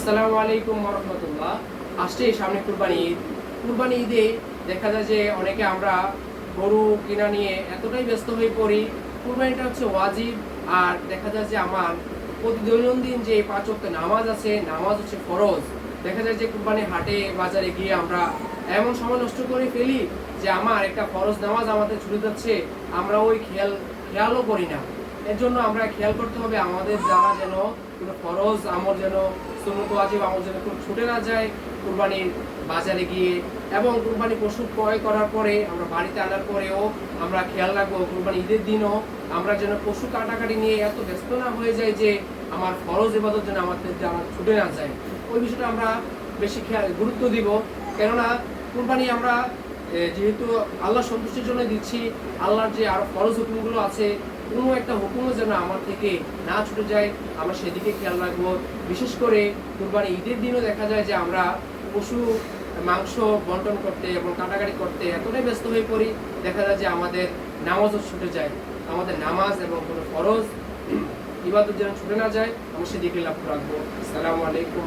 আসসালামু আলাইকুম রহমতুল্লাহ আসছে সামনে কুরবানি ঈদ। কুরবানি ঈদে দেখা যায় যে অনেকে আমরা গরু কিনা নিয়ে এতটাই ব্যস্ত হয়ে পড়ি। কুরবানিটা হচ্ছে ওয়াজিব। আর দেখা যায় যে আমার প্রতি দৈনন্দিন যে পাঁচ ওয়াক্ত নামাজ আছে, নামাজ হচ্ছে ফরজ। দেখা যায় যে কুরবানি হাটে, বাজারে গিয়ে আমরা এমন সময় নষ্ট করে ফেলি যে আমার একটা ফরজ নামাজ আমাদের ছুটে যাচ্ছে। আমরা ওই খেয়াল, খেয়ালও করি না। এর জন্য আমরা খেয়াল করতে হবে আমাদের যারা যেন কোনো ফরজ আমল যেন সুন্নত ওয়াজিব আমল যেন খুব ছুটে না যায়। কুরবানির বাজারে গিয়ে এবং কুরবানি পশু ক্রয় করার পরে আমরা বাড়িতে আনার পরেও আমরা খেয়াল রাখব কুরবানি ঈদের দিনও আমরা যেন পশু কাটাকাটি নিয়ে এত ব্যস্ত না হয়ে যায় যে আমার ফরজ এবাদত যেন আমাদের যে আমার ছুটে না যায়। ওই বিষয়টা আমরা বেশি খেয়াল গুরুত্ব দিব। কেননা কুরবানি আমরা যেহেতু আল্লাহ সন্তুষ্টির জন্য দিচ্ছি, আল্লাহর যে আরও ফরজ হুকুমগুলো আছে, কোনো একটা হুকুমও যেন আমার থেকে না ছুটে যায়, আমরা সেদিকে খেয়াল রাখব। বিশেষ করে কুরবানি ঈদের দিনও দেখা যায় যে আমরা পশু, মাংস বন্টন করতে এবং কাটাকাটি করতে এতটাই ব্যস্ত হয়ে পড়ি, দেখা যায় যে আমাদের নামাজও ছুটে যায়। আমাদের নামাজ এবং কোনো ফরজ ইবাদত যেন ছুটে না যায়, আমরা সেদিকে লাভ রাখব। আসসালামু আলাইকুম